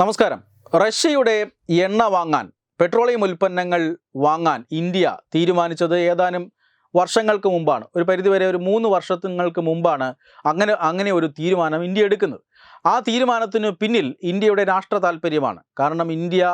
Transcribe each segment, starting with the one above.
നമസ്കാരം. റഷ്യയുടെ എണ്ണ വാങ്ങാൻ പെട്രോളിയം ഉൽപ്പന്നങ്ങൾ വാങ്ങാൻ ഇന്ത്യ തീരുമാനിച്ചത് ഏതാനും വർഷങ്ങൾക്ക് മുമ്പാണ്. ഒരു പരിധിവരെ ഒരു മൂന്ന് വർഷങ്ങൾക്ക് മുമ്പാണ് അങ്ങനെ അങ്ങനെ ഒരു തീരുമാനം ഇന്ത്യ എടുക്കുന്നത്. ആ തീരുമാനത്തിന് പിന്നിൽ ഇന്ത്യയുടെ രാഷ്ട്ര താല്പര്യമാണ് കാരണം ഇന്ത്യ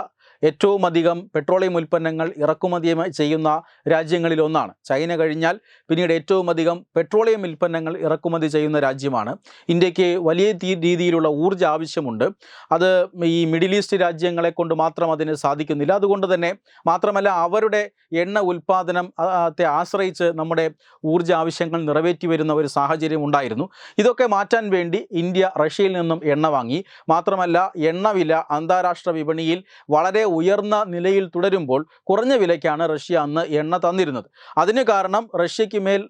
ഏറ്റവും അധികം പെട്രോളിയം ഉൽപ്പന്നങ്ങൾ ഇറക്കുമതി ചെയ്യുന്ന രാജ്യങ്ങളിൽ ഒന്നാണ് ചൈന കഴിഞ്ഞാൽ പിന്നീട് ഏറ്റവും അധികം പെട്രോളിയം ഉൽപ്പന്നങ്ങൾ ഇറക്കുമതി ചെയ്യുന്ന രാജ്യമാണ്. ഇന്ത്യയ്ക്ക് വലിയ രീതിയിലുള്ള ഊർജ ആവശ്യമുണ്ട്. അത് ഈ മിഡിൽ ഈസ്റ്റ് രാജ്യങ്ങളെ കൊണ്ട് മാത്രം അതിന് സാധിക്കുന്നില്ല. അതുകൊണ്ട് തന്നെ മാത്രമല്ല അവരുടെ എണ്ണ ഉൽപ്പാദനം ആശ്രയിച്ച് നമ്മുടെ ഊർജ ആവശ്യങ്ങൾ നിറവേറ്റി വരുന്ന ഒരു സാഹചര്യം ഉണ്ടായിരുന്നു. ഇതൊക്കെ മാറ്റാൻ വേണ്ടി ഇന്ത്യ റഷ്യയിൽ നിന്നും എണ്ണ വാങ്ങി. മാത്രമല്ല എണ്ണവില അന്താരാഷ്ട്ര വിപണിയിൽ വളരെ ഉയർന്ന നിലയിൽ തുടരുമ്പോൾ കുറഞ്ഞ വിലയ്ക്കാണ് റഷ്യ അന്ന് എണ്ണ തന്നിരുന്നത്. അതിന് കാരണം റഷ്യയ്ക്ക് മേൽ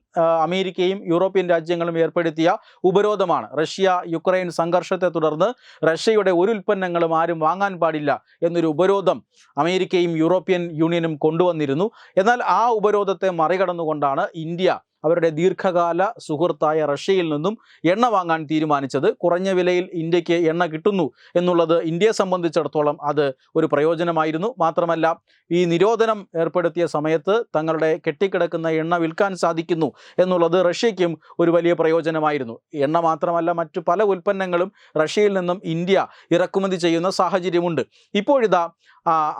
അമേരിക്കയും യൂറോപ്യൻ രാജ്യങ്ങളും ഏർപ്പെടുത്തിയ ഉപരോധമാണ്. റഷ്യ യുക്രൈൻ സംഘർഷത്തെ തുടർന്ന് റഷ്യയുടെ ഒരു ഉൽപ്പന്നങ്ങളും ആരും വാങ്ങാൻ പാടില്ല എന്നൊരു ഉപരോധം അമേരിക്കയും യൂറോപ്യൻ യൂണിയനും കൊണ്ടുവന്നിരുന്നു. എന്നാൽ ആ ഉപരോധത്തെ മറികടന്നുകൊണ്ടാണ് ഇന്ത്യ അവരുടെ ദീർഘകാല സുഹൃത്തായ റഷ്യയിൽ നിന്നും എണ്ണ വാങ്ങാൻ തീരുമാനിച്ചത് കുറഞ്ഞ വിലയിൽ ഇന്ത്യയ്ക്ക് എണ്ണ കിട്ടുന്നു എന്നുള്ളത് ഇന്ത്യയെ സംബന്ധിച്ചിടത്തോളം അത് ഒരു പ്രയോജനമായിരുന്നു. മാത്രമല്ല ഈ നിരോധനം ഏർപ്പെടുത്തിയ സമയത്ത് തങ്ങളുടെ കെട്ടിക്കിടക്കുന്ന എണ്ണ വിൽക്കാൻ സാധിക്കുന്നു എന്നുള്ളത് റഷ്യയ്ക്കും ഒരു വലിയ പ്രയോജനമായിരുന്നു. എണ്ണ മാത്രമല്ല മറ്റു പല ഉൽപ്പന്നങ്ങളും റഷ്യയിൽ നിന്നും ഇന്ത്യ ഇറക്കുമതി ചെയ്യുന്ന സാഹചര്യമുണ്ട്. ഇപ്പോഴിതാ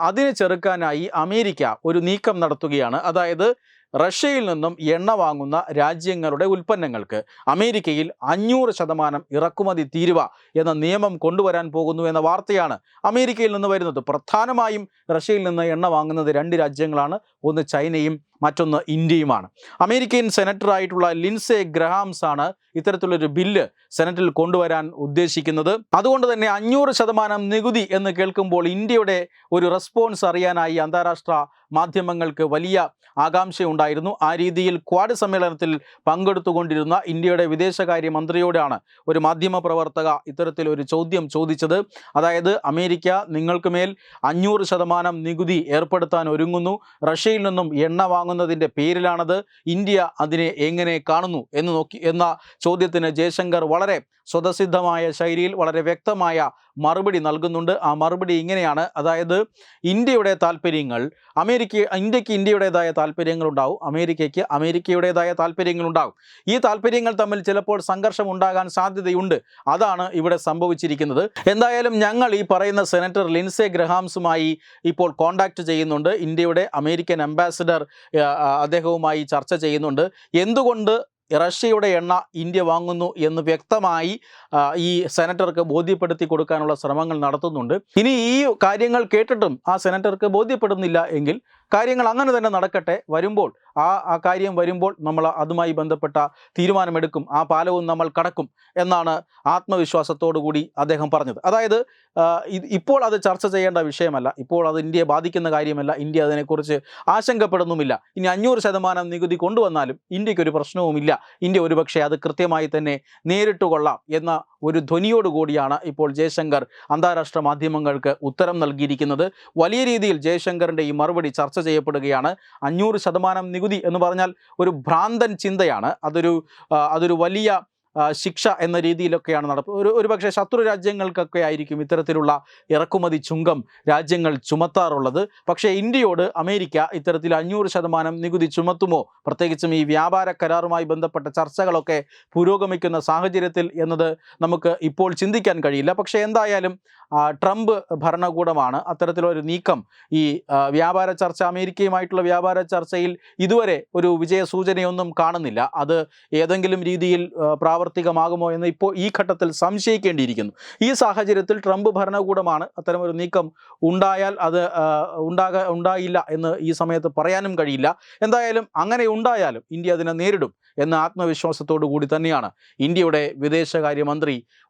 അതിനെ ചെറുക്കാനായി അമേരിക്ക ഒരു നീക്കം നടത്തുകയാണ്. അതായത് റഷ്യയിൽ നിന്നും എണ്ണ വാങ്ങുന്ന രാജ്യങ്ങളുടെ ഉൽപ്പന്നങ്ങൾക്ക് അമേരിക്കയിൽ അഞ്ഞൂറ് ശതമാനം ഇറക്കുമതി തീരുവ എന്ന നിയമം കൊണ്ടുവരാൻ പോകുന്നു എന്ന വാർത്തയാണ് അമേരിക്കയിൽ നിന്ന് വരുന്നത്. പ്രധാനമായും റഷ്യയിൽ നിന്ന് എണ്ണ വാങ്ങുന്നത് രണ്ട് രാജ്യങ്ങളാണ്. ഒന്ന് ചൈനയും മറ്റൊന്ന് ഇന്ത്യയുമാണ്. അമേരിക്കൻ സെനറ്ററായിട്ടുള്ള ലിൻസെ ഗ്രഹാംസ് ആണ് ഇത്തരത്തിലൊരു ബില്ല് സെനറ്റിൽ കൊണ്ടുവരാൻ ഉദ്ദേശിക്കുന്നത്. അതുകൊണ്ട് തന്നെ അഞ്ഞൂറ് ശതമാനം നികുതി എന്ന് കേൾക്കുമ്പോൾ ഇന്ത്യയുടെ ഒരു റെസ്പോൺസ് അറിയാനായി അന്താരാഷ്ട്ര മാധ്യമങ്ങൾക്ക് വലിയ ആകാംക്ഷയുണ്ടായിരുന്നു. ആ രീതിയിൽ ക്വാഡ് സമ്മേളനത്തിൽ പങ്കെടുത്തുകൊണ്ടിരുന്ന ഇന്ത്യയുടെ വിദേശകാര്യ മന്ത്രിയോടാണ് ഒരു മാധ്യമ പ്രവർത്തക ഇത്തരത്തിൽ ഒരു ചോദ്യം ചോദിച്ചത്. അതായത് അമേരിക്ക നിങ്ങൾക്ക് മേൽ അഞ്ഞൂറ് ശതമാനം നികുതി ഏർപ്പെടുത്താൻ ഒരുങ്ങുന്നു. റഷ്യയിൽ നിന്നും എണ്ണ വാങ്ങുന്നതിന്റെ പേരിലാണത് ഇന്ത്യ അതിനെ എങ്ങനെ കാണുന്നു എന്ന് നോക്കി എന്ന ചോദ്യത്തിന് ജയശങ്കർ വളരെ സ്വതസിദ്ധമായ ശൈലിയിൽ വളരെ വ്യക്തമായ മറുപടി നൽകുന്നുണ്ട്. ആ മറുപടി ഇങ്ങനെയാണ്. അതായത് ഇന്ത്യയുടെ താല്പര്യങ്ങൾ അമേരിക്ക ഇന്ത്യയ്ക്ക് ഇന്ത്യയുടേതായ താല്പര്യങ്ങളുണ്ടാവും അമേരിക്കയ്ക്ക് അമേരിക്കയുടേതായ താല്പര്യങ്ങളുണ്ടാവും ഈ താല്പര്യങ്ങൾ തമ്മിൽ ചിലപ്പോൾ സംഘർഷം ഉണ്ടാകാൻ സാധ്യതയുണ്ട്. അതാണ് ഇവിടെ സംഭവിച്ചിരിക്കുന്നത്. എന്തായാലും ഞങ്ങൾ ഈ പറയുന്ന സെനറ്റർ ലിൻസെ ഗ്രഹാംസുമായി ഇപ്പോൾ കോണ്ടാക്ട് ചെയ്യുന്നുണ്ട്. ഇന്ത്യയുടെ അമേരിക്കൻ അംബാസിഡർ അദ്ദേഹവുമായി ചർച്ച ചെയ്യുന്നുണ്ട്. എന്തുകൊണ്ട് റഷ്യയുടെ എണ്ണ ഇന്ത്യ വാങ്ങുന്നു എന്ന് വ്യക്തമായി ഈ സെനറ്റർക്ക് ബോധ്യപ്പെടുത്തി കൊടുക്കാനുള്ള ശ്രമങ്ങൾ നടത്തുന്നുണ്ട്. ഇനി ഈ കാര്യങ്ങൾ കേട്ടിട്ടും ആ സെനറ്റർക്ക് ബോധ്യപ്പെടുന്നില്ല എങ്കിൽ കാര്യങ്ങൾ അങ്ങനെ തന്നെ നടക്കട്ടെ. വരുമ്പോൾ ആ ആ കാര്യം വരുമ്പോൾ നമ്മൾ അതുമായി ബന്ധപ്പെട്ട തീരുമാനമെടുക്കും. ആ പാലവും നമ്മൾ കടക്കും എന്നാണ് ആത്മവിശ്വാസത്തോടു കൂടി അദ്ദേഹം പറഞ്ഞത്. അതായത് ഇപ്പോൾ അത് ചർച്ച ചെയ്യേണ്ട വിഷയമല്ല. ഇപ്പോൾ അത് ഇന്ത്യയെ ബാധിക്കുന്ന കാര്യമല്ല. ഇന്ത്യ അതിനെക്കുറിച്ച് ആശങ്കപ്പെടുന്നുമില്ല. ഇനി അഞ്ഞൂറ് ശതമാനം നികുതി കൊണ്ടുവന്നാലും ഇന്ത്യക്കൊരു പ്രശ്നവുമില്ല. ഇന്ത്യ ഒരുപക്ഷെ അത് കൃത്യമായി തന്നെ നേരിട്ടുകൊള്ളാം എന്ന ഒരു ധ്വനിയോടുകൂടിയാണ് ഇപ്പോൾ ജയശങ്കർ അന്താരാഷ്ട്ര മാധ്യമങ്ങൾക്ക് ഉത്തരം നൽകിയിരിക്കുന്നത്. വലിയ രീതിയിൽ ജയശങ്കറിന്റെ ഈ മറുപടി ചർച്ച ചെയ്യപ്പെടുകയാണ്. അഞ്ഞൂറ് ശതമാനം നികുതി എന്ന് പറഞ്ഞാൽ ഒരു ഭ്രാന്തൻ ചിന്തയാണ്. അതൊരു അതൊരു വലിയ ശിക്ഷ എന്ന രീതിയിലൊക്കെയാണ് നടപ്പ്. ഒരു ഒരു പക്ഷേ ശത്രു രാജ്യങ്ങൾക്കൊക്കെ ആയിരിക്കും ഇത്തരത്തിലുള്ള ഇറക്കുമതി ചുങ്കം രാജ്യങ്ങൾ ചുമത്താറുള്ളത്. പക്ഷേ ഇന്ത്യയോട് അമേരിക്ക ഇത്തരത്തിൽ അഞ്ഞൂറ് ശതമാനം നികുതി ചുമത്തുമോ? പ്രത്യേകിച്ചും ഈ വ്യാപാര കരാറുമായി ബന്ധപ്പെട്ട ചർച്ചകളൊക്കെ പുരോഗമിക്കുന്ന സാഹചര്യത്തിൽ എന്നത് നമുക്ക് ഇപ്പോൾ ചിന്തിക്കാൻ കഴിയില്ല. പക്ഷേ എന്തായാലും ട്രംപ് ഭരണകൂടമാണ്. അത്തരത്തിലൊരു നീക്കം ഈ വ്യാപാര ചർച്ച അമേരിക്കയുമായിട്ടുള്ള വ്യാപാര ചർച്ചയിൽ ഇതുവരെ ഒരു വിജയ സൂചനയൊന്നും കാണുന്നില്ല. അത് ഏതെങ്കിലും രീതിയിൽ പ്രാവർത്തികമാകുമോ എന്ന് ഇപ്പോൾ ഈ ഘട്ടത്തിൽ സംശയിക്കേണ്ടിയിരിക്കുന്നു. ഈ സാഹചര്യത്തിൽ ട്രംപ് ഭരണകൂടമാണ് അത്തരമൊരു നീക്കം ഉണ്ടായാൽ അത് ഉണ്ടാക ഉണ്ടായില്ല എന്ന് ഈ സമയത്ത് പറയാനും കഴിയില്ല. എന്തായാലും അങ്ങനെ ഉണ്ടായാലും ഇന്ത്യ അതിനെ നേരിടും എന്ന ആത്മവിശ്വാസത്തോടു കൂടി തന്നെയാണ് ഇന്ത്യയുടെ വിദേശകാര്യമന്ത്രി